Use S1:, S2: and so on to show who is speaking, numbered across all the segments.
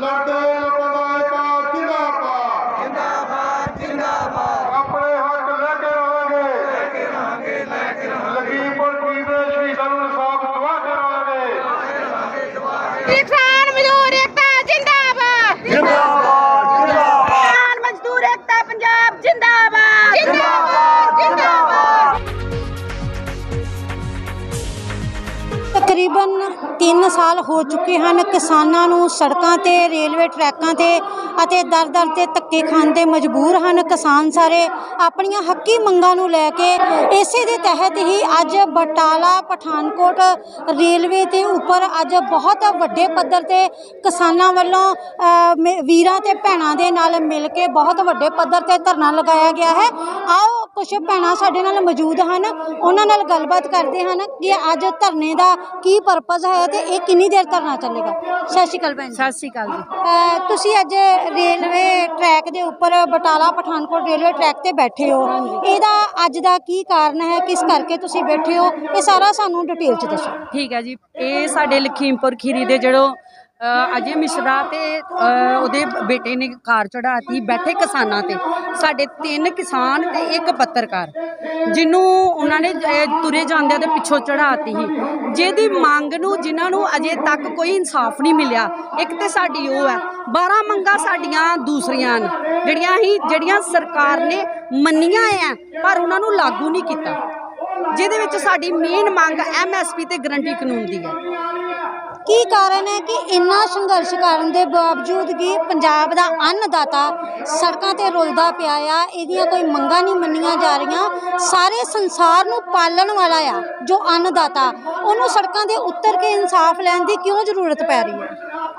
S1: ਲੜਦੇ
S2: ਤਕਰੀਬਨ 3 ਸਾਲ ਹੋ ਚੁੱਕੇ ਹਨ ਕਿਸਾਨਾਂ ਨੂੰ ਸੜਕਾਂ ਤੇ, ਰੇਲਵੇ ਟਰੈਕਾਂ ਤੇ ਅਤੇ ਦਰ-ਦਰ ਤੇ ਧੱਕੇ ਖਾਣ ਤੇ ਮਜਬੂਰ ਹਨ। ਕਿਸਾਨ ਸਾਰੇ ਆਪਣੀਆਂ ਹੱਕੀ ਮੰਗਾਂ ਨੂੰ ਲੈ ਕੇ ਇਸੇ ਦੇ ਤਹਿਤ ਹੀ ਅੱਜ ਬਟਾਲਾ, ਪਠਾਨਕੋਟ ਰੇਲਵੇ ਦੇ ਉੱਪਰ ਅੱਜ ਬਹੁਤ ਵੱਡੇ ਪੱਧਰ ਤੇ ਕਿਸਾਨਾਂ ਵੱਲੋਂ ਵੀਰਾਂ ਤੇ ਭੈਣਾਂ ਦੇ ਨਾਲ ਮਿਲ ਕੇ ਬਹੁਤ ਵੱਡੇ ਪੱਧਰ ਤੇ ਧਰਨਾ ਲਗਾਇਆ ਗਿਆ ਹੈ। ਆਓ ਕੁਝ ਭੈਣਾਂ ਸਾਡੇ ਨਾਲ ਮੌਜੂਦ ਹਨ, ਉਹਨਾਂ ਨਾਲ ਗੱਲਬਾਤ ਕਰਦੇ ਹਨ ਕਿ ਅੱਜ ਧਰਨੇ ਦਾ ਕੀ ਪਰਪਸ ਹੈ ਤੇ ਇਹ ਕਿੰਨੀ ਦੇਰ ਧਰਨਾ ਚੱਲੇਗਾ? ਸਤਿ ਸ਼੍ਰੀ ਅਕਾਲ ਭੈਣ ਜੀ।
S3: ਸਤਿ ਸ਼੍ਰੀ ਅਕਾਲ ਜੀ।
S2: ਤੁਸੀਂ ਅੱਜ ਰੇਲਵੇ ਟਰੈਕ ਦੇ ਉੱਪਰ ਬਟਾਲਾ ਪਠਾਨਕੋਟ ਰੇਲਵੇ ਟਰੈਕ ਤੇ ਬੈਠੇ ਹੋ। ਇਹਦਾ ਅੱਜ ਦਾ ਕੀ ਕਾਰਨ ਹੈ? ਕਿਸ ਕਰਕੇ ਤੁਸੀਂ ਬੈਠੇ ਹੋ? ਇਹ ਸਾਰਾ ਸਾਨੂੰ ਡਿਟੇਲ ਚ ਦੱਸੋ।
S3: ਠੀਕ ਹੈ ਜੀ। ਇਹ ਸਾਡੇ ਲਖੀਮਪੁਰ ਖੀਰੀ ਦੇ ਜਿਹੜੋ ਅਜੇ ਮਿਸ਼ਰਾ ਤੇ ਉਹਦੇ ਬੇਟੇ ਨੇ ਕਾਰ ਚੜਾਤੀ ਬੈਠੇ ਕਿਸਾਨਾਂ ਤੇ। ਸਾਡੇ ਤਿੰਨ ਕਿਸਾਨ ਤੇ ਇੱਕ ਪੱਤਰਕਾਰ, ਜਿਹਨੂੰ ਉਹਨਾਂ ਨੇ ਤੁਰੇ ਜਾਂਦਿਆਂ ਦੇ ਪਿੱਛੋਂ ਚੜਾਤੀ ਸੀ। ਜਿਹਦੀ ਮੰਗ ਨੂੰ, ਜਿਨ੍ਹਾਂ ਨੂੰ ਅਜੇ ਤੱਕ ਕੋਈ ਇਨਸਾਫ ਨਹੀਂ ਮਿਲਿਆ, ਇੱਕ ਤੇ ਸਾਡੀ ਉਹ ਹੈ 12 ਮੰਗਾਂ ਸਾਡੀਆਂ ਦੂਸਰੀਆਂ ਨੇ ਜਿਹੜੀਆਂ ਹੀ ਜਿਹੜੀਆਂ ਸਰਕਾਰ ਨੇ ਮੰਨੀਆਂ ਆ ਪਰ ਉਹਨਾਂ ਨੂੰ ਲਾਗੂ ਨਹੀਂ ਕੀਤਾ। ਜਿਹਦੇ ਵਿੱਚ ਸਾਡੀ ਮੇਨ ਮੰਗ ਐਮਐਸਪੀ ਤੇ ਗਰੰਟੀ ਕਾਨੂੰਨ ਦੀ ਹੈ।
S2: ਕੀ ਕਾਰਨ ਹੈ ਕਿ ਇੰਨਾ ਸੰਘਰਸ਼ ਕਰਨ ਦੇ ਬਾਵਜੂਦ ਵੀ ਪੰਜਾਬ ਦਾ ਅੰਨਦਾਤਾ ਸੜਕਾਂ ਤੇ ਰੁਲਦਾ ਪਿਆ ਆ, ਇਹਦੀਆਂ ਕੋਈ ਮੰਗਾਂ ਨਹੀਂ ਮੰਨੀਆਂ ਜਾ ਰਹੀਆਂ, ਸਾਰੇ ਸੰਸਾਰ ਨੂੰ ਪਾਲਣ ਵਾਲਾ ਆ ਜੋ ਅੰਨਦਾਤਾ, ਉਹਨੂੰ ਸੜਕਾਂ ਦੇ ਉੱਤਰ ਕੇ ਇਨਸਾਫ ਲੈਣ ਦੀ ਕਿਉਂ ਜ਼ਰੂਰਤ ਪੈ ਰਹੀ ਹੈ?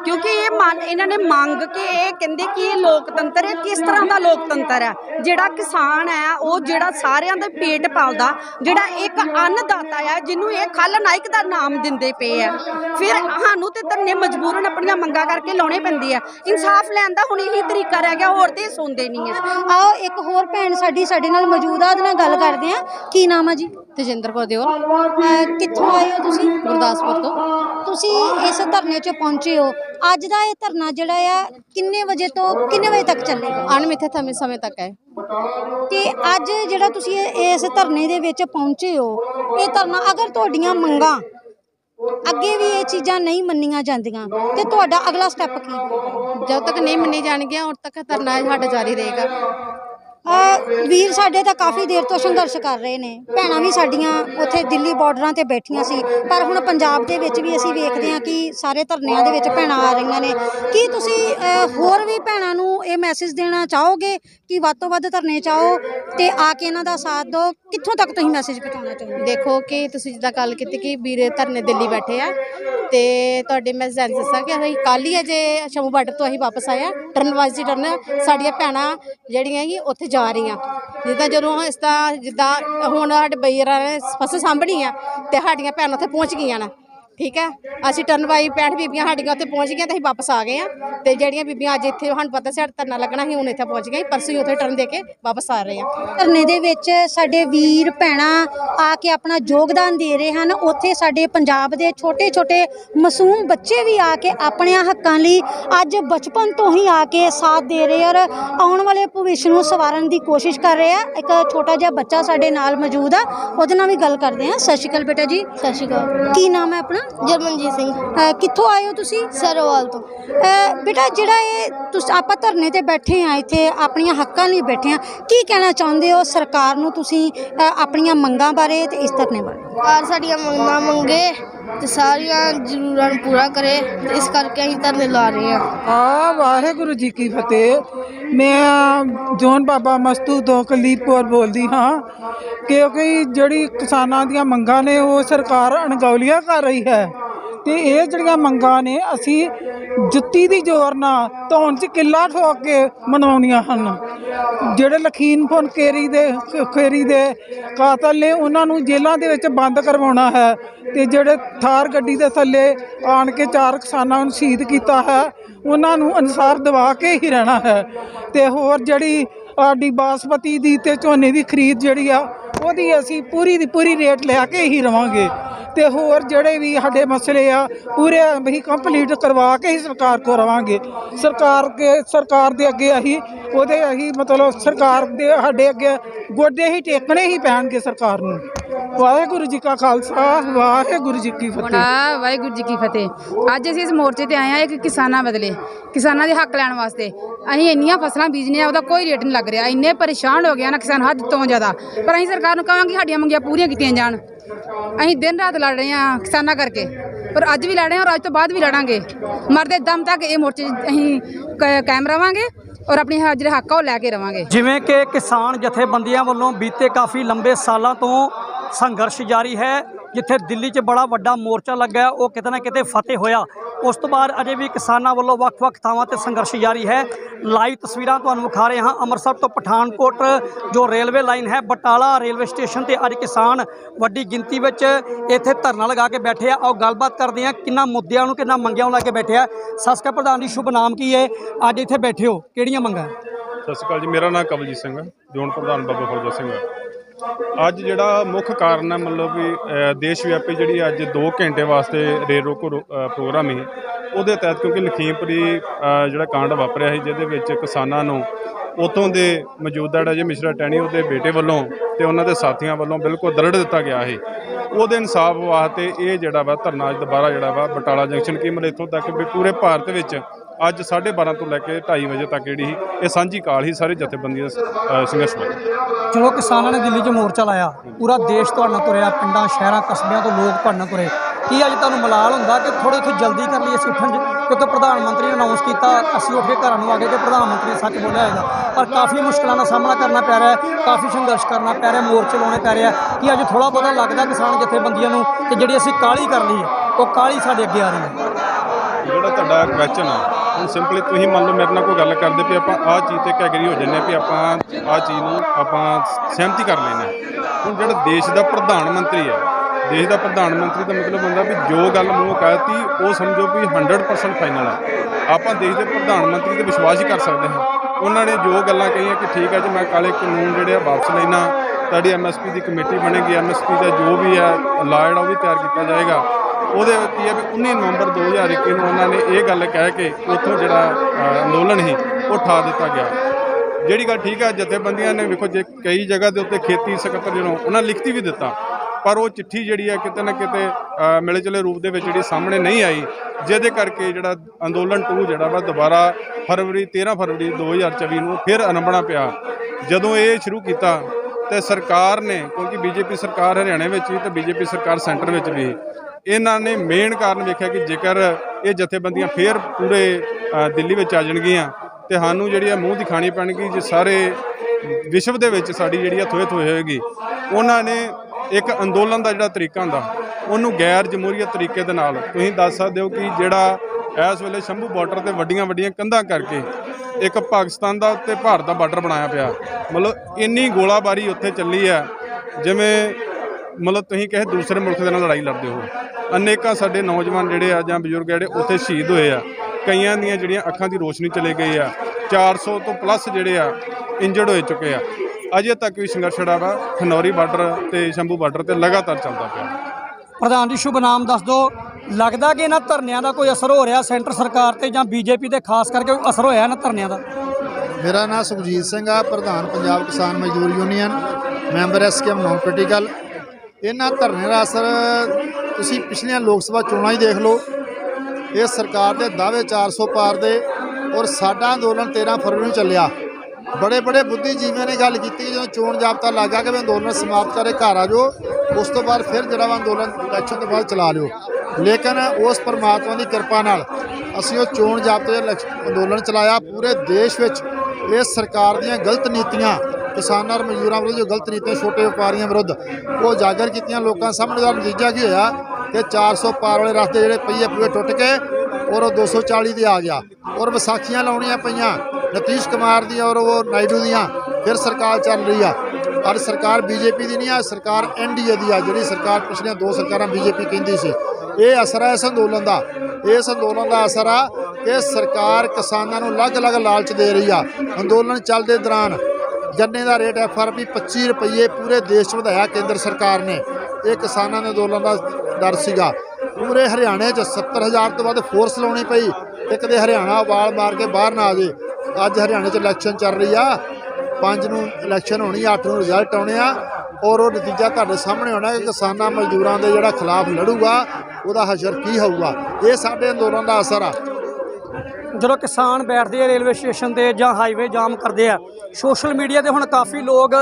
S3: ਕਿਉਂਕਿ ਇਹ ਮੰਨ ਇਹਨਾਂ ਨੇ ਮੰਗ ਕੇ ਇਹ ਕਹਿੰਦੇ ਕਿ ਇਹ ਲੋਕਤੰਤਰ ਹੈ ਕਿਸ ਤਰ੍ਹਾਂ ਦਾ ਲੋਕਤੰਤਰ ਹੈ? ਜਿਹੜਾ ਕਿਸਾਨ ਹੈ ਉਹ ਜਿਹੜਾ ਸਾਰਿਆਂ ਦੇ ਪੇਟ ਪਾਲਦਾ ਜਿਹੜਾ ਇੱਕ ਅੰਨਦਾਤਾ ਹੈ ਜਿਹਨੂੰ ਇਹ ਖਲ ਨਾਇਕ ਦਾ ਨਾਮ ਦਿੰਦੇ ਪਏ ਆ ਫਿਰ ਸਾਨੂੰ ਤੇ ਧਰਨੇ ਮਜਬੂਰਨ ਆਪਣੀਆਂ ਮੰਗਾਂ ਕਰਕੇ ਲਾਉਣੇ ਪੈਂਦੀ ਆ। ਇਨਸਾਫ ਲੈਣ ਦਾ ਹੁਣ ਇਹੀ ਤਰੀਕਾ ਰਹਿ ਗਿਆ ਹੋਰ ਤੇ ਸੁਣਦੇ ਨਹੀਂ ਹੈ।
S2: ਆਓ ਇੱਕ ਹੋਰ ਭੈਣ ਸਾਡੀ ਸਾਡੇ ਨਾਲ ਮੌਜੂਦ ਆ ਉਹਦੇ ਨਾਲ ਗੱਲ ਕਰਦੇ ਆ। ਕੀ ਨਾਮ ਆ ਜੀ?
S4: ਤੇਜਿੰਦਰ ਕੌਰ ਦਿਓਲ।
S2: ਕਿੱਥੋਂ ਆਏ ਹੋ ਤੁਸੀਂ?
S4: ਗੁਰਦਾਸਪੁਰ ਤੋਂ।
S2: ਤੁਸੀਂ ਇਸ ਧਰਨੇ 'ਚ ਪਹੁੰਚੇ ਹੋ। ਅੱਜ ਦਾ ਇਹ ਧਰਨਾ ਜਿਹੜਾ ਆ ਕਿੰਨੇ ਵਜੇ ਤੋਂ ਕਿੰਨੇ ਵਜੇ ਤੱਕ ਚੱਲੇਗਾ?
S4: ਅਣਮਿੱਥੇ ਸਮੇਂ ਸਮੇਂ ਤੱਕ ਹੈ।
S2: ਤੇ ਅੱਜ ਜਿਹੜਾ ਤੁਸੀਂ ਇਹ- ਇਸ ਧਰਨੇ ਦੇ ਵਿੱਚ ਪਹੁੰਚੇ ਹੋ ਇਹ ਧਰਨਾ ਅਗਰ ਤੁਹਾਡੀਆਂ ਮੰਗਾਂ ਅੱਗੇ ਵੀ ਇਹ ਚੀਜ਼ਾਂ ਨਹੀਂ ਮੰਨੀਆਂ ਜਾਂਦੀਆਂ ਤੇ ਤੁਹਾਡਾ ਅਗਲਾ ਸਟੈਪ ਕੀ ਹੋਵੇਗਾ
S4: ਜਦ ਤੱਕ ਨਹੀਂ ਮੰਨੇ ਜਾਣਗੀਆਂ ਉਦ ਤੱਕ ਧਰਨਾ ਸਾਡਾ ਜਾਰੀ ਰਹੇਗਾ।
S2: ਵੀਰ ਸਾਡੇ ਤਾਂ ਕਾਫੀ ਦੇਰ ਤੋਂ ਸੰਘਰਸ਼ ਕਰ ਰਹੇ ਨੇ। ਭੈਣਾਂ ਵੀ ਸਾਡੀਆਂ ਉੱਥੇ ਦਿੱਲੀ ਬਾਰਡਰਾਂ ਤੇ ਬੈਠੀਆਂ ਸੀ। ਪਰ ਹੁਣ ਪੰਜਾਬ ਦੇ ਵਿੱਚ ਵੀ ਅਸੀਂ ਵੇਖਦੇ ਹਾਂ ਕਿ ਸਾਰੇ ਧਰਨਿਆਂ ਦੇ ਵਿੱਚ ਭੈਣਾਂ ਆ ਰਹੀਆਂ ਨੇ। ਕੀ ਤੁਸੀਂ ਹੋਰ ਵੀ ਭੈਣਾਂ ਨੂੰ ਇਹ ਮੈਸੇਜ ਦੇਣਾ ਚਾਹੋਗੇ ਕਿ ਵੱਧ ਤੋਂ ਵੱਧ ਧਰਨੇ ਚਾਓ ਤੇ ਆ ਕੇ ਇਹਨਾਂ ਦਾ ਸਾਥ ਦਿਓ? ਕਿੱਥੋਂ ਤੱਕ ਤੁਸੀਂ ਮੈਸੇਜ ਪਹੁੰਚਾਉਣਾ ਚਾਹੁੰਦੇ
S4: ਦੇਖੋ ਕਿ ਤੁਸੀਂ ਜਿੱਦਾਂ ਗੱਲ ਕੀਤੀ ਕਿ ਵੀਰੇ ਧਰਨੇ ਦਿੱਲੀ ਬੈਠੇ ਆ ਤੇ ਤੁਹਾਡੇ ਮੈਂ ਜਾਣ ਦੱਸਾਂ ਕਿ ਅਸੀਂ ਕੱਲ ਹੀ ਅਜੇ ਸ਼ੰਭੂ ਬਾਰਡਰ ਤੋਂ ਅਸੀਂ ਵਾਪਸ ਆਏ ਆ ਟਰਨ ਵਾਈਜ਼ ਦੀ ਟਰਨ ਸਾਡੀਆਂ ਭੈਣਾਂ ਜਿਹੜੀਆਂ ਹੈਗੀ ਉੱਥੇ ਜਾ ਰਹੀ ਰਹੀਆਂ। ਜਿੱਦਾਂ ਜਦੋਂ ਇਸ ਤਰ੍ਹਾਂ ਜਿੱਦਾਂ ਹੁਣ ਸਾਡੇ ਬਈਰਾਂ ਨੇ ਫਸਲ ਸਾਂਭਣੀ ਆ ਤੇ ਸਾਡੀਆਂ ਭੈਣਾਂ ਉੱਥੇ ਪਹੁੰਚ ਗਈਆਂ ਨੇ। ਠੀਕ ਹੈ? ਅਸੀਂ ਟਰਨ ਵਾਈ 65 ਬੀਬੀਆਂ ਸਾਡੀਆਂ ਉੱਥੇ ਪਹੁੰਚ ਗਈਆਂ ਤੇ ਅਸੀਂ ਵਾਪਸ ਆ ਗਏ ਆ ਤੇ ਜਿਹੜੀਆਂ ਬੀਬੀਆਂ ਅੱਜ ਇੱਥੇ ਸਾਨੂੰ ਪਤਾ ਸੀ ਧਰਨਾ ਲੱਗਣਾ ਸੀ ਹੁਣ ਇੱਥੇ ਪਹੁੰਚ ਗਏ। ਪਰਸੋਂ ਹੀ ਉੱਥੇ ਟਰਨ ਦੇ ਕੇ ਵਾਪਸ ਆ ਰਹੇ ਆ
S2: ਧਰਨੇ ਦੇ ਵਿੱਚ ਸਾਡੇ ਵੀਰ ਭੈਣਾਂ ਆ ਕੇ ਆਪਣਾ ਯੋਗਦਾਨ ਦੇ ਰਹੇ ਹਨ। ਉੱਥੇ ਸਾਡੇ ਪੰਜਾਬ ਦੇ ਛੋਟੇ-ਛੋਟੇ ਮਾਸੂਮ ਬੱਚੇ ਵੀ ਆ ਕੇ ਆਪਣਿਆਂ ਹੱਕਾਂ ਲਈ ਅੱਜ ਬਚਪਨ ਤੋਂ ਹੀ ਆ ਕੇ ਸਾਥ ਦੇ ਰਹੇ ਔਰ ਆਉਣ ਵਾਲੇ ਭਵਿੱਖ ਨੂੰ ਸਵਾਰਨ ਦੀ ਕੋਸ਼ਿਸ਼ ਕਰ ਰਹੇ ਆ। ਇੱਕ ਛੋਟਾ ਜਿਹਾ ਬੱਚਾ ਸਾਡੇ ਨਾਲ ਮੌਜੂਦ ਆ। ਉਹਦੇ ਨਾਲ ਵੀ ਗੱਲ ਕਰਦੇ ਆ ਸਤਿ ਸ਼੍ਰੀ ਅਕਾਲ ਬੇਟਾ ਜੀ।
S5: ਸਤਿ ਸ਼੍ਰੀ ਅਕਾਲ।
S2: ਕੀ ਨਾਮ ਹੈ ਆਪਣਾ?
S5: ਜਰਮਨਜੀਤ ਸਿੰਘ।
S2: ਅਹ ਕਿੱਥੋਂ ਆਏ ਹੋ ਤੁਸੀਂ?
S5: ਸਰੋਵਾਲ ਤੋਂ।
S2: ਅਹ ਬੇਟਾ ਜਿਹੜਾ ਇਹ ਤੁਸੀਂ ਆਪਾਂ ਧਰਨੇ ਤੇ ਬੈਠੇ ਆ ਇੱਥੇ ਆਪਣੀਆਂ ਹੱਕਾਂ ਲਈ ਬੈਠੇ ਆ ਕੀ ਕਹਿਣਾ ਚਾਹੁੰਦੇ ਹੋ ਸਰਕਾਰ ਨੂੰ ਤੁਸੀਂ ਅਹ ਆਪਣੀਆਂ ਮੰਗਾਂ ਬਾਰੇ ਤੇ ਇਸ ਧਰਨੇ ਬਾਰੇ?
S5: ਸਾਡੀਆਂ ਮੰਗਾਂ ਮੰਗੇ। ਤੇ ਸਾਰੀਆਂ ਜ਼ਰੂਰਾਂ ਨੂੰ ਪੂਰਾ ਕਰੇ ਤੇ ਇਸ ਕਰਕੇ ਅਸੀਂ ਧਰਨੇ ਲਾ ਰਹੇ ਹਾਂ।
S6: ਆ ਵਾਹਿਗੁਰੂ ਜੀ ਕੀ ਫਤਿਹ। ਮੈਂ ਜੋਨ ਬਾਬਾ ਮਸਤੂ ਤੋਂ ਕਲੀਪੁਰ ਬੋਲਦੀ ਹਾਂ। ਕਿਉਂਕਿ ਜਿਹੜੀ ਕਿਸਾਨਾਂ ਦੀਆਂ ਮੰਗਾਂ ਨੇ, ਉਹ ਸਰਕਾਰ ਅਣਗੌਲੀਆਂ ਕਰ ਰਹੀ ਹੈ। ਤੇ ਇਹ ਜਿਹੜੀਆਂ ਮੰਗਾਂ ਨੇ, ਅਸੀਂ ਜੁੱਤੀ ਦੀ ਜ਼ੋਰ ਨਾਲ ਧੌਣ 'ਚ ਕਿੱਲਾ ਠੋਕ ਕੇ ਮਨਾਉਣੀਆਂ ਹਨ। ਜਿਹੜੇ ਲਖੀਮਪੁਰ ਕੇਰੀ ਦੇ, ਖੇਰੀ ਦੇ ਕਾਤਲ ਨੇ, ਉਹਨਾਂ ਨੂੰ ਜੇਲ੍ਹਾਂ ਦੇ ਵਿੱਚ ਬੰਦ ਕਰਵਾਉਣਾ ਹੈ ਤੇ ਜਿਹੜੇ ਥਾਰ ਗੱਡੀ ਦੇ ਥੱਲੇ ਆਣ ਕੇ ਚਾਰ ਕਿਸਾਨਾਂ ਨੂੰ ਸ਼ਹੀਦ ਕੀਤਾ ਹੈ, ਉਹਨਾਂ ਨੂੰ ਇਨਸਾਫ ਦਿਵਾ ਕੇ ਹੀ ਰਹਿਣਾ ਹੈ। ਤੇ ਹੋਰ ਜਿਹੜੀ ਆਡੀ ਬਾਸਪਤੀ ਦੀ ਤੇ ਝੋਨੇ ਦੀ ਖਰੀਦ ਜਿਹੜੀ ਆ ਉਹਦੀ ਅਸੀਂ ਪੂਰੀ ਦੀ ਪੂਰੀ ਰੇਟ ਲਿਆ ਕੇ ਹੀ ਰਵਾਂਗੇ। ਤੇ ਹੋਰ ਜਿਹੜੇ ਵੀ ਸਾਡੇ ਮਸਲੇ ਆ, ਪੂਰੇ ਅਸੀਂ ਕੰਪਲੀਟ ਕਰਵਾ ਕੇ ਹੀ ਸਰਕਾਰ ਕੋ ਰਵਾਂਗੇ। ਸਰਕਾਰ ਕੇ, ਸਰਕਾਰ ਦੇ ਅੱਗੇ ਅਸੀਂ, ਉਹਦੇ ਅਸੀਂ ਮਤਲਬ ਸਰਕਾਰ ਦੇ ਸਾਡੇ ਅੱਗੇ ਗੋਡੇ ਹੀ ਟੇਕਣੇ ਹੀ ਪੈਣਗੇ ਸਰਕਾਰ ਨੂੰ। ਵਾਹਿਗੁਰੂ ਜੀ ਕਾ ਖਾਲਸਾ ਵਾਹਿਗੁਰੂ ਜੀ ਕੀ ਫਤਿਹ।
S7: ਵਾਹਿਗੁਰੂ ਜੀ ਕੀ ਫਤਿਹ। ਅੱਜ ਅਸੀਂ ਇਸ ਮੋਰਚੇ ਤੇ ਆਏ ਆ ਇੱਕ ਕਿਸਾਨਾਂ ਬਦਲੇ ਕਿਸਾਨਾਂ ਦੇ ਹੱਕ ਲੈਣ ਵਾਸਤੇ। ਅਸੀਂ ਇੰਨੀਆਂ ਫਸਲਾਂ ਬੀਜਨੇ ਆ ਉਹਦਾ ਕੋਈ ਰੇਟ ਨਹੀਂ ਲੱਗ ਰਿਹਾ। ਇੰਨੇ ਪਰੇਸ਼ਾਨ ਹੋ ਗਿਆ ਨਾ ਕਿਸਾਨ ਹੱਦ ਤੋਂ ਜ਼ਿਆਦਾ। ਪਰ ਅਸੀਂ ਸਰਕਾਰ ਨੂੰ ਕਹਾਂਗੇ ਸਾਡੀਆਂ ਮੰਗੀਆਂ ਪੂਰੀਆਂ ਕੀਤੀਆਂ ਜਾਣ। ਅਸੀਂ ਦਿਨ ਰਾਤ ਲੜ ਰਹੇ ਆ ਕਿਸਾਨਾਂ ਕਰਕੇ। ਪਰ ਅੱਜ ਵੀ ਲੜ ਰਹੇ ਹਾਂ ਔਰ ਅੱਜ ਤੋਂ ਬਾਅਦ ਵੀ ਲੜਾਂਗੇ। ਮਰਦੇ ਦਮ ਤੱਕ ਇਹ ਮੋਰਚੇ 'ਚ ਅਸੀਂ ਕ- ਕਾਇਮ ਰਵਾਂਗੇ। ਔਰ ਆਪਣੀ ਹਾਜ਼ਰ ਜਿਹੜੇ ਹੱਕ ਆ ਉਹ ਲੈ ਕੇ ਰਵਾਂਗੇ।
S8: ਜਿਵੇਂ ਕਿ ਕਿਸਾਨ ਜਥੇਬੰਦੀਆਂ ਵੱਲੋਂ ਬੀਤੇ ਕਾਫੀ ਲੰਬੇ ਸਾਲਾਂ ਤੋਂ ਸੰਘਰਸ਼ ਜਾਰੀ ਹੈ। ਜਿੱਥੇ ਦਿੱਲੀ 'ਚ ਬੜਾ ਵੱਡਾ ਮੋਰਚਾ ਲੱਗਾ ਉਹ ਕਿਤੇ ਨਾ ਕਿਤੇ ਫਤਿਹ ਹੋਇਆ। ਉਸ ਤੋਂ ਬਾਅਦ ਅਜੇ ਵੀ ਕਿਸਾਨਾਂ ਵੱਲੋਂ ਵੱਖ-ਵੱਖ ਥਾਵਾਂ ਤੇ ਸੰਘਰਸ਼ ਜਾਰੀ ਹੈ। ਲਾਈਵ ਤਸਵੀਰਾਂ ਤੁਹਾਨੂੰ ਵਿਖਾ ਰਹੇ ਹਾਂ। ਅੰਮ੍ਰਿਤਸਰ ਤੋਂ ਪਠਾਨਕੋਟ ਜੋ ਰੇਲਵੇ ਲਾਈਨ ਹੈ, ਬਟਾਲਾ ਰੇਲਵੇ ਸਟੇਸ਼ਨ ਤੇ ਅੱਜ ਕਿਸਾਨ ਵੱਡੀ ਗਿਣਤੀ ਵਿੱਚ ਇੱਥੇ ਧਰਨਾ ਲਗਾ ਕੇ ਬੈਠੇ ਆ। ਆਓ ਗੱਲਬਾਤ ਕਰਦੇ ਆ ਕਿੰਨਾ ਮੁੱਦਿਆਂ ਨੂੰ, ਕਿੰਨਾ ਮੰਗਿਆਂ ਨੂੰ ਲੈ ਕੇ ਬੈਠੇ ਆ। ਸਸਕਾ ਪ੍ਰਧਾਨ ਦੀ ਸ਼ੁਭ ਨਾਮ ਕੀ ਹੈ? ਅੱਜ ਇੱਥੇ ਬੈਠੇ ਹੋ। ਕਿਹੜੀਆਂ ਮੰਗਾਂ?
S9: ਸਤਿ ਸ਼੍ਰੀ ਅਕਾਲ ਜੀ, ਮੇਰਾ ਨਾਮ ਕਵਲਜੀਤ ਸਿੰਘ ਹੈ। ਜ਼ੋਨ ਪ੍ਰਧਾਨ ਬਾਬਾ ਫੌਜਾ ਸਿੰਘ ਹੈ। ਅੱਜ ਜਿਹੜਾ ਮੁੱਖ ਕਾਰਨ ਹੈ ਮਤਲਬ ਵੀ ਦੇਸ਼ ਵਿਆਪੀ ਜਿਹੜੀ ਅੱਜ 2 ਘੰਟੇ ਵਾਸਤੇ ਰੇਲ ਰੋਕੋ ਪ੍ਰੋਗਰਾਮ ਸੀ, ਉਹਦੇ ਤਹਿਤ ਕਿਉਂਕਿ ਲਖੀਮਪੁਰੀ ਜਿਹੜਾ ਕਾਂਡ ਵਾਪਰਿਆ ਸੀ ਜਿਹਦੇ ਵਿੱਚ ਕਿਸਾਨਾਂ ਨੂੰ ਉਥੋਂ ਦੇ ਮੌਜੂਦਾ ਜਿਹੜਾ ਜੇ ਮਿਸ਼ਰਾ ਟੈਣੀ, ਉਹਦੇ ਬੇਟੇ ਵੱਲੋਂ ਤੇ ਉਹਨਾਂ ਦੇ ਸਾਥੀਆਂ ਵੱਲੋਂ ਬਿਲਕੁਲ ਦਰੜ ਦਿੱਤਾ ਗਿਆ ਸੀ। ਉਹਦੇ ਇਨਸਾਫ ਵਾਸਤੇ ਇਹ ਜਿਹੜਾ ਵਾ ਧਰਨਾ ਅੱਜ ਦੁਬਾਰਾ ਜਿਹੜਾ ਵਾ ਬਟਾਲਾ ਜੰਕਸ਼ਨ ਕੀ ਮਤਲਬ ਇੱਥੋਂ ਤੱਕ ਵੀ ਪੂਰੇ ਭਾਰਤ ਵਿੱਚ ਅੱਜ 12:30 ਤੋਂ ਲੈ ਕੇ 2:30 ਵਜੇ ਤੱਕ ਜਿਹੜੀ ਸੀ ਇਹ ਸਾਂਝੀ ਕਾਲ ਹੀ ਸਾਰੇ ਜਥੇਬੰਦੀਆਂ ਸੰਘਰਸ਼ ਵਿੱਚ
S8: ਚਲੋ ਕਿਸਾਨਾਂ ਨੇ ਦਿੱਲੀ 'ਚ ਮੋਰਚਾ ਲਾਇਆ ਪੂਰਾ ਦੇਸ਼ ਤੁਹਾਡੇ ਨਾਲ ਤੁਰਿਆ ਪਿੰਡਾਂ ਸ਼ਹਿਰਾਂ ਕਸਬਿਆਂ ਤੋਂ ਲੋਕ ਤੁਹਾਡੇ ਨਾਲ ਤੁਰੇ। ਕੀ ਅੱਜ ਤੁਹਾਨੂੰ ਮਲਾਲ ਹੁੰਦਾ ਕਿ ਥੋੜੇ ਇੱਥੇ ਜਲਦੀ ਕਰ ਲਈ ਅਸੀਂ ਉੱਠਣ ਕਿਉਂਕਿ ਪ੍ਰਧਾਨ ਮੰਤਰੀ ਨੇ ਅਨਾਉਂਸ ਕੀਤਾ ਅਸੀਂ ਉੱਠ ਕੇ ਘਰਾਂ ਨੂੰ ਆ ਗਏ ਕਿ ਪ੍ਰਧਾਨ ਮੰਤਰੀ ਸੱਚ ਬੋਲਿਆ ਹੈਗਾ। ਪਰ ਕਾਫੀ ਮੁਸ਼ਕਲਾਂ ਦਾ ਸਾਹਮਣਾ ਕਰਨਾ ਪੈ ਰਿਹਾ ਹੈ ਕਾਫੀ ਸੰਘਰਸ਼ ਕਰਨਾ ਪੈ ਰਿਹਾ ਮੋਰਚੇ ਲਾਉਣੇ ਪੈ ਰਿਹਾ ਕਿ ਅੱਜ ਥੋੜਾ ਬਹੁਤਾ ਲੱਗਦਾ ਕਿਸਾਨ ਜਥੇਬੰਦੀਆਂ ਨੂੰ ਕਿ ਜਿਹੜੀ ਅਸੀਂ ਕਾਲੀ ਕਰ ਲਈ ਉਹ ਕਾਲੀ ਸਾਡੇ ਅੱਗੇ ਆ ਰਹੀ ਹੈ?
S9: ਜਿਹੜਾ ਤੁਹਾਡਾ ਕੁਐਸਚਨ ਆ ਹੁਣ ਸਿੰਪਲੀ ਤੁਸੀਂ ਮੰਨ ਲਓ ਮੇਰੇ ਨਾਲ ਕੋਈ ਗੱਲ ਕਰਦੇ ਵੀ ਆਪਾਂ ਆਹ ਚੀਜ਼ ਤੇ ਐਗਰੀ ਹੋ ਜੰਨੇ ਵੀ ਆਪਾਂ ਆਹ ਚੀਜ਼ ਨੂੰ ਆਪਾਂ ਸਹਿਮਤੀ ਕਰ ਲੈਨੇ ਹੁਣ ਜਿਹੜਾ ਦੇਸ਼ ਦਾ ਪ੍ਰਧਾਨ ਮੰਤਰੀ ਹੈ ਦੇਸ਼ ਦਾ ਪ੍ਰਧਾਨ ਮੰਤਰੀ ਦਾ ਮਤਲਬ ਹੁੰਦਾ ਵੀ ਜੋ ਗੱਲ ਮੂੰਹ ਕਹਿਤੀ, ਉਹ ਸਮਝੋ ਵੀ 100% ਫਾਈਨਲ ਹੈ ਆਪਾਂ ਦੇਸ਼ ਦੇ ਪ੍ਰਧਾਨ ਮੰਤਰੀ ਤੇ ਵਿਸ਼ਵਾਸ ਹੀ ਕਰ ਸਕਦੇ ਹਾਂ। ਉਹਨਾਂ ਨੇ ਜੋ ਗੱਲਾਂ ਕਹੀਆਂ ਕਿ ਠੀਕ ਹੈ ਜੀ, ਮੈਂ ਕਾਲੇ ਕਾਨੂੰਨ ਜਿਹੜੇ ਆ ਵਾਪਸ ਲੈਣਾ, ਤੁਹਾਡੀ ਐਮਐਸਪੀ ਦੀ ਕਮੇਟੀ ਬਣੇਗੀ ਐਮਐਸਪੀ ਦਾ ਜੋ ਵੀ ਹੈ ਲਾ ਜਿਹੜਾ ਉਹ ਵੀ ਤਿਆਰ ਕੀਤਾ ਜਾਏਗਾ। ਉਹਦੇ ਵਿੱਚ ਕੀ ਹੈ ਵੀ 19 ਨਵੰਬਰ 2021 ਨੂੰ ਉਹਨਾਂ ਨੇ ਇਹ ਗੱਲ ਕਹਿ ਕੇ ਉੱਥੋਂ ਜਿਹੜਾ ਅੰਦੋਲਨ ਸੀ, ਉਹ ਠਾ ਦਿੱਤਾ ਗਿਆ। ਜਿਹੜੀ ਗੱਲ ਠੀਕ ਹੈ, ਜਥੇਬੰਦੀਆਂ ਨੇ ਵੇਖੋ, ਜੇ ਕਈ ਜਗ੍ਹਾ ਦੇ ਉੱਤੇ ਖੇਤੀ ਸਕੱਤਰ ਜਿਹਨੂੰ ਉਹਨਾਂ ਲਿਖਤੀ ਵੀ ਦਿੱਤਾ, ਪਰ ਉਹ ਚਿੱਠੀ ਜਿਹੜੀ ਹੈ ਕਿਤੇ ਨਾ ਕਿਤੇ ਮਿਲੇ ਚਲੇ ਰੂਪ ਦੇ ਵਿੱਚ ਜਿਹੜੀ ਸਾਹਮਣੇ ਨਹੀਂ ਆਈ, ਜਿਹਦੇ ਕਰਕੇ ਜਿਹੜਾ ਅੰਦੋਲਨ 2 ਜਿਹੜਾ ਵਾ ਦੁਬਾਰਾ ਫਰਵਰੀ 13 ਫਰਵਰੀ 2024 ਨੂੰ ਫਿਰ ਅਨੰਭਣਾ ਪਿਆ। ਜਦੋਂ ਇਹ ਸ਼ੁਰੂ ਕੀਤਾ, ਤੇ ਸਰਕਾਰ ਨੇ, ਕਿਉਂਕਿ ਬੀਜੇਪੀ ਸਰਕਾਰ ਹਰਿਆਣੇ ਵਿੱਚ ਵੀ ਤੇ ਬੀਜੇਪੀ ਸਰਕਾਰ ਸੈਂਟਰ ਵਿੱਚ ਵੀ ਇਹਨਾਂ ਨੇ ਮੇਨ ਕਾਰਨ ਵੇਖਿਆ ਕਿ ਜੇਕਰ ਇਹ ਜਥੇਬੰਦੀਆਂ ਫੇਰ ਪੂਰੇ ਦਿੱਲੀ ਵਿੱਚ ਆ ਜਾਣਗੀਆਂ, ਤੇ ਸਾਨੂੰ ਜਿਹੜੀ ਆ ਮੂੰਹ ਦਿਖਾਣੀ ਪੈਣਗੀ ਜੇ ਸਾਰੇ ਵਿਸ਼ਵ ਦੇ ਵਿੱਚ ਸਾਡੀ ਜਿਹੜੀ ਆ ਥੋਏ ਥੋਏ ਹੋਏਗੀ। ਉਹਨਾਂ ਨੇ ਇੱਕ ਅੰਦੋਲਨ ਦਾ ਜਿਹੜਾ ਤਰੀਕਾ ਹੁੰਦਾ, ਉਹਨੂੰ ਗੈਰ ਜਮਹੂਰੀਅਤ ਤਰੀਕੇ ਦੇ ਨਾਲ, ਤੁਸੀਂ ਦੱਸ ਸਕਦੇ ਹੋ ਕਿ ਜਿਹੜਾ ਇਸ ਵੇਲੇ ਸ਼ੰਭੂ ਬਾਰਡਰ ਤੇ ਵੱਡੀਆਂ ਵੱਡੀਆਂ ਕੰਧਾਂ ਕਰਕੇ ਇੱਕ ਪਾਕਿਸਤਾਨ ਦਾ ਤੇ ਭਾਰਤ ਦਾ ਬਾਰਡਰ ਬਣਾਇਆ ਪਿਆ। ਮਤਲਬ ਇੰਨੀ ਗੋਲਾਬਾਰੀ ਉੱਥੇ ਚੱਲੀ ਹੈ, ਜਿਵੇਂ ਮਤਲਬ ਤੁਸੀਂ ਕਿਸੇ ਦੂਸਰੇ ਮੁਲਕ ਦੇ ਨਾਲ ਲੜਾਈ ਲੜਦੇ ਹੋ। ਅਨੇਕਾਂ ਸਾਡੇ ਨੌਜਵਾਨ ਜਿਹੜੇ ਆ ਜਾਂ ਬਜ਼ੁਰਗ ਜਿਹੜੇ ਉੱਥੇ ਸ਼ਹੀਦ ਹੋਏ ਆ। ਕਈਆਂ ਦੀਆਂ ਜਿਹੜੀਆਂ ਅੱਖਾਂ ਦੀ ਰੋਸ਼ਨੀ ਚਲੇ ਗਈ ਆ। 400 ਤੋਂ ਪਲੱਸ ਜਿਹੜੇ ਆ ਇੰਜਰਡ ਹੋਏ ਚੁੱਕੇ ਆ। ਅਜੇ ਤੱਕ ਵੀ ਸੰਘਰਸ਼ ਜਿਹੜਾ ਵਾ ਖਨੌਰੀ ਬਾਰਡਰ ਤੇ ਸ਼ੰਭੂ ਬਾਰਡਰ ਤੇ ਲਗਾਤਾਰ ਚੱਲਦਾ ਪਿਆ।
S8: ਪ੍ਰਧਾਨ ਜੀ ਸ਼ੁਭ ਨਾਮ ਦੱਸ ਦਿਓ। ਲੱਗਦਾ ਕਿ ਇਹਨਾਂ ਧਰਨਿਆਂ ਦਾ ਕੋਈ ਅਸਰ ਹੋ ਰਿਹਾ ਸੈਂਟਰ ਸਰਕਾਰ ਤੇ ਜਾਂ ਬੀਜੇਪੀ ਤੇ ਖਾਸ ਕਰਕੇ ਕੋਈ ਅਸਰ ਹੋਇਆ ਇਹਨਾਂ ਧਰਨਿਆਂ ਦਾ?
S10: ਮੇਰਾ ਨਾਮ ਸੁਖਜੀਤ ਸਿੰਘ ਆ ਪ੍ਰਧਾਨ Punjab Kisan Mazdoor union member SKM non political ਇਹਨਾਂ ਧਰਨੇ ਦਾ ਅਸਰ ਤੁਸੀਂ ਪਿਛਲੀਆਂ ਲੋਕ ਸਭਾ ਚੋਣਾਂ ਹੀ ਦੇਖ ਲਓ। ਇਹ ਸਰਕਾਰ ਦੇ ਦਾਅਵੇ 400 ਪਾਰ ਦੇ ਔਰ ਸਾਡਾ ਅੰਦੋਲਨ 13 ਫਰਵਰੀ ਨੂੰ ਚੱਲਿਆ। ਬੜੇ ਬੜੇ ਬੁੱਧੀਜੀਵੀਆਂ ਨੇ ਗੱਲ ਕੀਤੀ ਕਿ ਜਦੋਂ ਚੋਣ ਜਾਬਤਾ ਲੱਗਾ ਕਿ ਵੀ ਅੰਦੋਲਨ ਸਮਾਪਤ ਕਰੇ, ਘਰ ਆ ਜਾਓ, ਉਸ ਤੋਂ ਬਾਅਦ ਫਿਰ ਜਿਹੜਾ ਵਾ ਅੰਦੋਲਨ ਇਲੈਕਸ਼ਨ ਤੋਂ ਬਾਅਦ ਚਲਾ ਲਿਓ। ਲੇਕਿਨ ਉਸ ਪਰਮਾਤਮਾ ਦੀ ਕਿਰਪਾ ਨਾਲ ਅਸੀਂ ਉਹ ਚੋਣ ਜਾਬਤੇ ਦਾ ਇਲੈਕਸ਼ਨ- ਅੰਦੋਲਨ ਚਲਾਇਆ। ਪੂਰੇ ਦੇਸ਼ ਵਿੱਚ ਇਹ ਸਰਕਾਰ ਦੀਆਂ ਗਲਤ ਨੀਤੀਆਂ ਕਿਸਾਨਾਂ ਔਰ ਮਜ਼ਦੂਰਾਂ ਵਿਰੁੱਧ ਜੋ ਗਲਤ ਨੀਤੀਆਂ, ਛੋਟੇ ਵਪਾਰੀਆਂ ਵਿਰੁੱਧ ਉਹ ਉਜਾਗਰ ਕੀਤੀਆਂ, ਲੋਕਾਂ ਸਾਹਮਣੇ ਦਾ ਨਤੀਜਾ ਕੀ ਹੋਇਆ ਕਿ 400 ਪਾਰ ਵਾਲੇ ਰਸਤੇ ਜਿਹੜੇ ਪਈਏ ਪੂਰੇ ਟੁੱਟ ਕੇ ਔਰ ਉਹ 240 ਦੇ ਆ ਗਿਆ ਔਰ ਵਿਸਾਖੀਆਂ ਲਾਉਣੀਆਂ ਪਈਆਂ, ਨਤੀਸ਼ ਕੁਮਾਰ ਦੀ ਔਰ ਉਹ ਨਾਇਡੂ ਦੀਆਂ, ਫਿਰ ਸਰਕਾਰ ਚੱਲ ਰਹੀ ਆ। ਪਰ ਸਰਕਾਰ ਬੀਜੇਪੀ ਦੀ ਨਹੀਂ ਆ ਸਰਕਾਰ ਐਨਡੀਏ ਦੀ ਆ, ਜਿਹੜੀ ਸਰਕਾਰ ਪਿਛਲੀਆਂ ਦੋ ਸਰਕਾਰਾਂ ਬੀਜੇਪੀ ਕਹਿੰਦੀ ਸੀ। ਇਹ ਅਸਰ ਹੈ ਇਸ ਅੰਦੋਲਨ ਦਾ। ਇਸ ਅੰਦੋਲਨ ਦਾ ਅਸਰ ਆ ਕਿ ਸਰਕਾਰ ਕਿਸਾਨਾਂ ਨੂੰ ਅਲੱਗ-ਅਲੱਗ ਲਾਲਚ ਦੇ ਰਹੀ ਆ। ਅੰਦੋਲਨ ਚੱਲਦੇ ਦੌਰਾਨ ਗੰਨੇ ਦਾ ਰੇਟ ਐੱਫ ਆਰ ਪੀ 25 ਰੁਪਏ ਪੂਰੇ ਦੇਸ਼ 'ਚ ਵਧਾਇਆ ਕੇਂਦਰ ਸਰਕਾਰ ਨੇ। ਇਹ ਕਿਸਾਨਾਂ ਦੇ ਅੰਦੋਲਨ ਦਾ ਡਰ ਸੀਗਾ। ਪੂਰੇ ਹਰਿਆਣੇ 'ਚ 70000 ਤੋਂ ਵੱਧ ਫੋਰਸ ਲਾਉਣੀ ਪਈ। ਤੇ ਕਦੇ ਹਰਿਆਣਾ ਵਾਲ ਮਾਰ ਕੇ ਬਾਹਰ ਨਾ ਆ ਜੇ। ਅੱਜ ਹਰਿਆਣੇ 'ਚ ਇਲੈਕਸ਼ਨ ਚੱਲ ਰਹੀ ਆ। 5 ਨੂੰ ਇਲੈਕਸ਼ਨ ਹੋਣੀ 8 ਨੂੰ ਰਿਜ਼ਲਟ ਆਉਣੇ ਆ। ਔਰ ਉਹ ਨਤੀਜਾ ਤੁਹਾਡੇ ਸਾਹਮਣੇ ਆਉਣਾ ਕਿ ਕਿਸਾਨਾਂ ਮਜ਼ਦੂਰਾਂ ਦੇ ਜਿਹੜਾ ਖਿਲਾਫ ਲੜੂਗਾ, ਉਹਦਾ ਹਸ਼ਰ ਕੀ ਹੋਊਗਾ। ਇਹ ਸਾਡੇ ਅੰਦੋਲਨ ਦਾ ਅਸਰ ਆ।
S8: ਜਦੋਂ ਕਿਸਾਨ ਬੈਠਦੇ ਆ ਰੇਲਵੇ ਸਟੇਸ਼ਨ ਤੇ ਜਾਂ ਹਾਈਵੇ ਜਾਮ ਕਰਦੇ ਆ, ਸੋਸ਼ਲ ਮੀਡੀਆ ਤੇ ਹੁਣ ਕਾਫੀ ਲੋਕ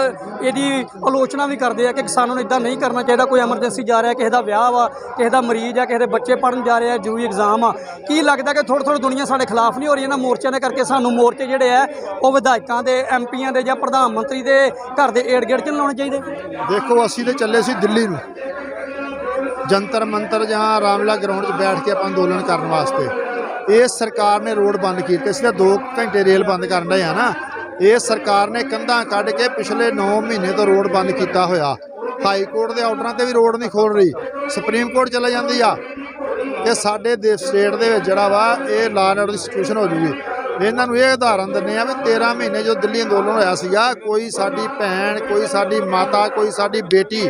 S8: ਇਹਦੀ ਆਲੋਚਨਾ ਵੀ ਕਰਦੇ ਆ ਕਿ ਕਿਸਾਨਾਂ ਨੂੰ ਇਦਾਂ ਨਹੀਂ ਕਰਨਾ ਚਾਹੀਦਾ, ਕੋਈ ਐਮਰਜੈਂਸੀ ਜਾ ਰਿਹਾ, ਕਿਸੇ ਦਾ ਵਿਆਹ ਵਾ, ਕਿਸੇ ਦਾ ਮਰੀਜ਼ ਆ, ਕਿਸੇ ਦੇ ਬੱਚੇ ਪੜਨ ਜਾ ਰਹੇ ਆ, ਜੂਈ ਐਗਜ਼ਾਮ ਆ। ਕੀ ਲੱਗਦਾ ਕਿ ਥੋੜ੍ਹੀ ਥੋੜ੍ਹੀ ਦੁਨੀਆ ਸਾਡੇ ਖਿਲਾਫ ਨਹੀਂ ਹੋ ਰਹੀ, ਇਹਨਾਂ ਮੋਰਚਿਆਂ ਦੇ ਕਰਕੇ ਸਾਨੂੰ ਮੋਰਚੇ ਜਿਹੜੇ ਆ, ਉਹ ਵਿਧਾਇਕਾਂ ਦੇ ਐਮਪੀਆਂ ਦੇ ਜਾਂ ਪ੍ਰਧਾਨ ਮੰਤਰੀ ਦੇ ਘਰ ਦੇ ਏੜ ਗੇੜ ਚ ਨੀ ਲਾਉਣੇ ਚਾਹੀਦੇ?
S10: ਦੇਖੋ, ਅਸੀਂ ਤੇ ਚੱਲੇ ਸੀ ਦਿੱਲੀ ਨੂੰ। ਜੰਤਰ ਮੰਤਰ ਜਾਂ ਰਾਮਲਾ ਗਰਾਊਂਡ 'ਚ ਬੈਠ ਕੇ ਆਪਾਂ ਅੰਦੋਲਨ ਕਰਨ ਵਾਸਤੇ। ਇਹ ਸਰਕਾਰ ਨੇ ਰੋਡ ਬੰਦ ਕੀਤੇ ਸੀ ਤਾਂ 2 ਘੰਟੇ ਰੇਲ ਬੰਦ ਕਰਨ ਰਹੇ ਆ ਨਾ। ਇਹ ਸਰਕਾਰ ਨੇ ਕੰਧਾਂ ਕੱਢ ਕੇ ਪਿਛਲੇ 9 ਮਹੀਨੇ ਤੋਂ ਰੋਡ ਬੰਦ ਕੀਤਾ ਹੋਇਆ। ਹਾਈ ਕੋਰਟ ਦੇ ਆਰਡਰਾਂ ਤੇ ਵੀ ਰੋਡ ਨਹੀਂ ਖੋਲ ਰਹੀ। ਸੁਪਰੀਮ ਕੋਰਟ ਚਲੇ ਜਾਂਦੀ ਆ। ਕਿ ਸਾਡੇ ਦੇ ਸਟੇਟ ਦੇ ਵਿੱਚ ਜਿਹੜਾ ਵਾ, ਇਹ ਲਾਅ ਐਂਡ ਆਰਡਰ ਦੀ ਸਿਚੁਏਸ਼ਨ ਹੋ ਜੂਗੀ। ਇਹਨਾਂ ਨੂੰ ਇਹ ਉਦਾਹਰਨ ਦਿੰਦੇ ਆ ਵੀ 13 ਮਹੀਨੇ ਜੋ ਦਿੱਲੀ ਅੰਦੋਲਨ ਹੋਇਆ ਸੀਗਾ, ਕੋਈ ਸਾਡੀ ਭੈਣ, ਕੋਈ ਸਾਡੀ ਮਾਤਾ, ਕੋਈ ਸਾਡੀ ਬੇਟੀ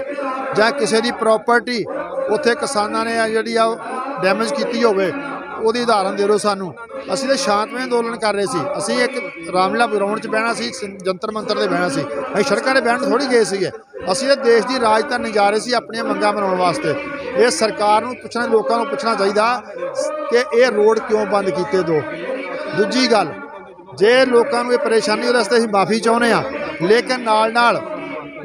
S10: ਜਾਂ ਕਿਸੇ ਦੀ ਪ੍ਰਾਪਰਟੀ ਉੱਥੇ ਕਿਸਾਨਾਂ ਨੇ ਆ ਜਿਹੜੀ ਆ ਡੈਮੇਜ ਕੀਤੀ ਹੋਵੇ। ਉਹਦੀ ਉਦਾਹਰਨ ਦੇ ਦਿਓ ਸਾਨੂੰ। ਅਸੀਂ ਤਾਂ ਸ਼ਾਂਤਮਈ ਅੰਦੋਲਨ ਕਰ ਰਹੇ ਸੀ। ਅਸੀਂ ਇੱਕ ਰਾਮਲੀਲਾ ਗਰਾਊਂਡ 'ਚ ਬਹਿਣਾ ਸੀ ਜੰਤਰ ਮੰਤਰ ਤੇ ਬਹਿਣਾ ਸੀ। ਅਸੀਂ ਸੜਕਾਂ 'ਤੇ ਬਹਿਣ ਥੋੜੀ ਗਏ ਸੀਗੇ। ਅਸੀਂ ਤਾਂ ਦੇਸ਼ ਦੀ ਰਾਜਧਾਨੀ ਜਾ ਰਹੇ ਸੀ ਆਪਣੀਆਂ ਮੰਗਾਂ ਮਨਾਉਣ ਵਾਸਤੇ। ਇਹ ਸਰਕਾਰ ਨੂੰ ਪੁੱਛਣਾ, ਲੋਕਾਂ ਨੂੰ ਪੁੱਛਣਾ ਚਾਹੀਦਾ ਕਿ ਇਹ ਰੋਡ ਕਿਉਂ ਬੰਦ ਕੀਤੇ ਦੋ? ਦੂਜੀ ਗੱਲ, ਜੇ ਲੋਕਾਂ ਨੂੰ ਇਹ ਪਰੇਸ਼ਾਨੀ ਉਹਦੇ ਵਾਸਤੇ ਅਸੀਂ ਮਾਫੀ ਚਾਹੁੰਦੇ ਆ ਲੇਕਿਨ ਨਾਲ ਨਾਲ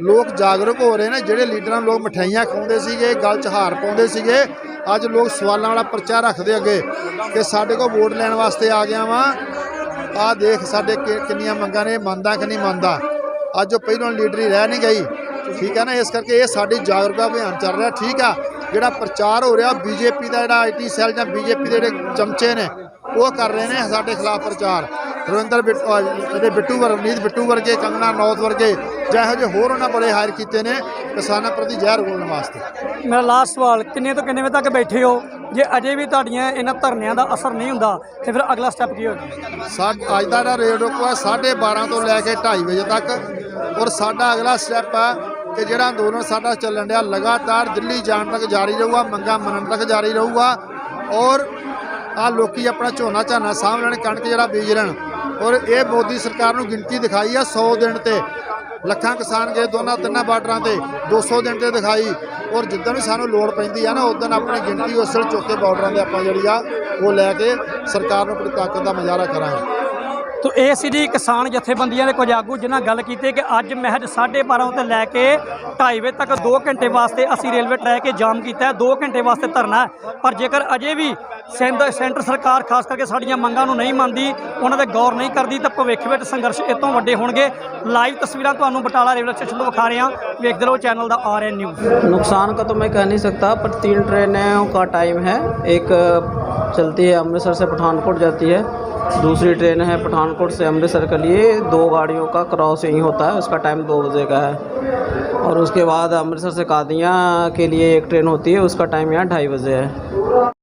S10: ਲੋਕ ਜਾਗਰੂਕ ਹੋ ਰਹੇ ਨੇ, ਜਿਹੜੇ ਲੀਡਰਾਂ ਲੋਕ ਮਠਿਆਈਆਂ ਖਵਾਉਂਦੇ ਸੀਗੇ, ਗਲ 'ਚ ਹਾਰ ਪਾਉਂਦੇ ਸੀਗੇ ਅੱਜ ਲੋਕ ਸਵਾਲਾਂ ਵਾਲਾ ਪਰਚਾ ਰੱਖਦੇ ਅੱਗੇ ਕਿ ਸਾਡੇ ਕੋਲ ਵੋਟ ਲੈਣ ਵਾਸਤੇ ਆ ਗਿਆ ਵਾਂ। ਆਹ ਦੇਖ ਸਾਡੇ ਕਿ- ਕਿੰਨੀਆਂ ਮੰਗਾਂ ਨੇ, ਮੰਨਦਾ ਕਿ ਨਹੀਂ ਮੰਨਦਾ। ਅੱਜ ਉਹ ਪਹਿਲਾਂ ਲੀਡਰੀ ਰਹਿ ਨਹੀਂ ਗਈ। ਠੀਕ ਹੈ ਨਾ? ਇਸ ਕਰਕੇ ਇਹ ਸਾਡੀ ਜਾਗਰੂਕਤਾ ਅਭਿਆਨ ਚੱਲ ਰਿਹਾ। ਠੀਕ ਆ? ਜਿਹੜਾ ਪ੍ਰਚਾਰ ਹੋ ਰਿਹਾ, ਬੀਜੇਪੀ ਦਾ ਜਿਹੜਾ ਆਈਟੀ ਸੈੱਲ ਜਾਂ ਬੀਜੇਪੀ ਦੇ ਜਿਹੜੇ ਚਮਚੇ ਨੇ ਉਹ ਕਰ ਰਹੇ ਨੇ ਸਾਡੇ ਖਿਲਾਫ ਪ੍ਰਚਾਰ। ਰਵਿੰਦਰ ਬਿੱਟੂ ਇਹਦੇ ਬਿੱਟੂ ਵਰ ਰਵਨੀਤ ਬਿੱਟੂ ਵਰਗੇ ਕੰਗਣਾ ਨੌਤ ਵਰਗੇ ਜਾਂ ਇਹੋ ਜਿਹੇ ਹੋਰ ਉਹਨਾਂ ਬੜੇ ਹਾਇਰ ਕੀਤੇ ਨੇ ਕਿਸਾਨਾਂ ਪ੍ਰਤੀ ਜ਼ਹਿਰ ਘੋਲਣ ਵਾਸਤੇ।
S8: ਮੇਰਾ ਲਾਸਟ ਸਵਾਲ ਕਿੰਨੇ ਤੋਂ ਕਿੰਨੇ ਵਜੇ ਤੱਕ ਬੈਠੇ ਹੋ? ਜੇ ਅਜੇ ਵੀ ਤੁਹਾਡੀਆਂ ਇਹਨਾਂ ਧਰਨਿਆਂ ਦਾ ਅਸਰ ਨਹੀਂ ਹੁੰਦਾ ਤੇ ਫਿਰ ਅਗਲਾ ਸਟੈਪ ਕੀ ਹੋਵੇਗਾ
S10: ਸਾ ਅੱਜ ਦਾ ਜਿਹੜਾ ਰੇਟ ਰੋਕੋ ਹੈ 12:30 ਤੋਂ ਲੈ ਕੇ 2:30 ਵਜੇ ਤੱਕ। ਔਰ ਸਾਡਾ ਅਗਲਾ ਸਟੈਪ ਹੈ ਕਿ ਜਿਹੜਾ ਅੰਦੋਲਨ ਸਾਡਾ ਚੱਲਣ ਡਿਆ ਲਗਾਤਾਰ ਦਿੱਲੀ ਜਾਣ ਤੱਕ ਜਾਰੀ ਰਹੂਗਾ ਮੰਗਾਂ ਮੰਨਣ ਤੱਕ ਜਾਰੀ ਰਹੂਗਾ। ਔਰ ਆ ਲੋਕੀ ਆਪਣਾ ਝੋਨਾ ਝਾਨਾ ਸਾਂਭ ਲੈਣ, ਕਣਕ ਜਿਹੜਾ ਬੀਜ ਲੈਣ। ਔਰ ਇਹ ਮੋਦੀ ਸਰਕਾਰ ਨੂੰ ਗਿਣਤੀ ਦਿਖਾਈ ਆ 100 ਦਿਨ ਤੇ। ਲੱਖਾਂ ਕਿਸਾਨ ਗਏ ਦੋਨਾਂ ਤਿੰਨਾਂ ਬਾਰਡਰਾਂ ਤੇ 200 ਦਿਨ ਤੇ ਦਿਖਾਈ। ਔਰ ਜਿੱਦਾਂ ਵੀ ਸਾਨੂੰ ਲੋੜ ਪੈਂਦੀ ਆ ਨਾ ਉਦੋਂ ਆਪਣੀ ਗਿਣਤੀ ਉਸ ਵੇਲੇ ਚੁੱਕ ਕੇ ਬਾਰਡਰਾਂ ਦੇ ਆਪਾਂ ਜਿਹੜੀ ਆ ਉਹ ਲੈ ਕੇ ਸਰਕਾਰ ਨੂੰ ਆਪਣੀ ਤਾਕਤ ਦਾ ਮੁਜ਼ਾਹਰਾ ਕਰਾਂਗੇ।
S8: ਤੋ ਇਹ ਸੀ ਜੀ ਕਿਸਾਨ ਜਥੇਬੰਦੀਆਂ ਦੇ ਕੁਝ ਆਗੂ ਜਿਨ੍ਹਾਂ ਗੱਲ ਕੀਤੀ ਕਿ ਅੱਜ ਮਹਿਜ 12:30 ਤੋਂ ਲੈ ਕੇ 2:30 ਵਜੇ ਤੱਕ 2 ਘੰਟੇ ਵਾਸਤੇ ਅਸੀਂ ਰੇਲਵੇ ਟਰੈਕ 'ਤੇ ਜਾਮ ਕੀਤਾ ਹੈ 2 ਘੰਟੇ ਵਾਸਤੇ ਧਰਨਾ ਹੈ ਪਰ ਜੇਕਰ ਅਜੇ ਵੀ ਸੈਂਦ- ਸੈਂਟਰ ਸਰਕਾਰ ਖਾਸ ਕਰਕੇ ਸਾਡੀਆਂ ਮੰਗਾਂ ਨੂੰ ਨਹੀਂ ਮੰਨਦੀ ਉਹਨਾਂ ਤੇ ਗੌਰ ਨਹੀਂ ਕਰਦੀ ਤਾਂ ਭਵਿੱਖ ਵਿੱਚ ਸੰਘਰਸ਼ ਇਹ ਤੋਂ ਵੱਡੇ ਹੋਣਗੇ ਲਾਈਵ ਤਸਵੀਰਾਂ ਤੁਹਾਨੂੰ ਬਟਾਲਾ ਰੇਲਵੇ ਸਟੇਸ਼ਨ ਤੋਂ ਵਿਖਾ ਰਹੇ ਹਾਂ ਵੇਖਦੇ ਰਹੋ ਚੈਨਲ ਦਾ ਆਰਐਨ ਨਿਊਜ਼
S11: नुकसान का तो मैं कह नहीं सकता पर तीन ट्रेनों का टाइम है एक चलती है अमृतसर से पठानकोट जाती है दूसरी ट्रेन है पठानकोट से अमृतसर के लिए। दो गाड़ियों का क्रॉस यहीं होता है, उसका टाइम दो बजे का है। और उसके बाद अमृतसर से कादियाँ के लिए एक ट्रेन होती है, उसका टाइम यहाँ ढाई बजे है।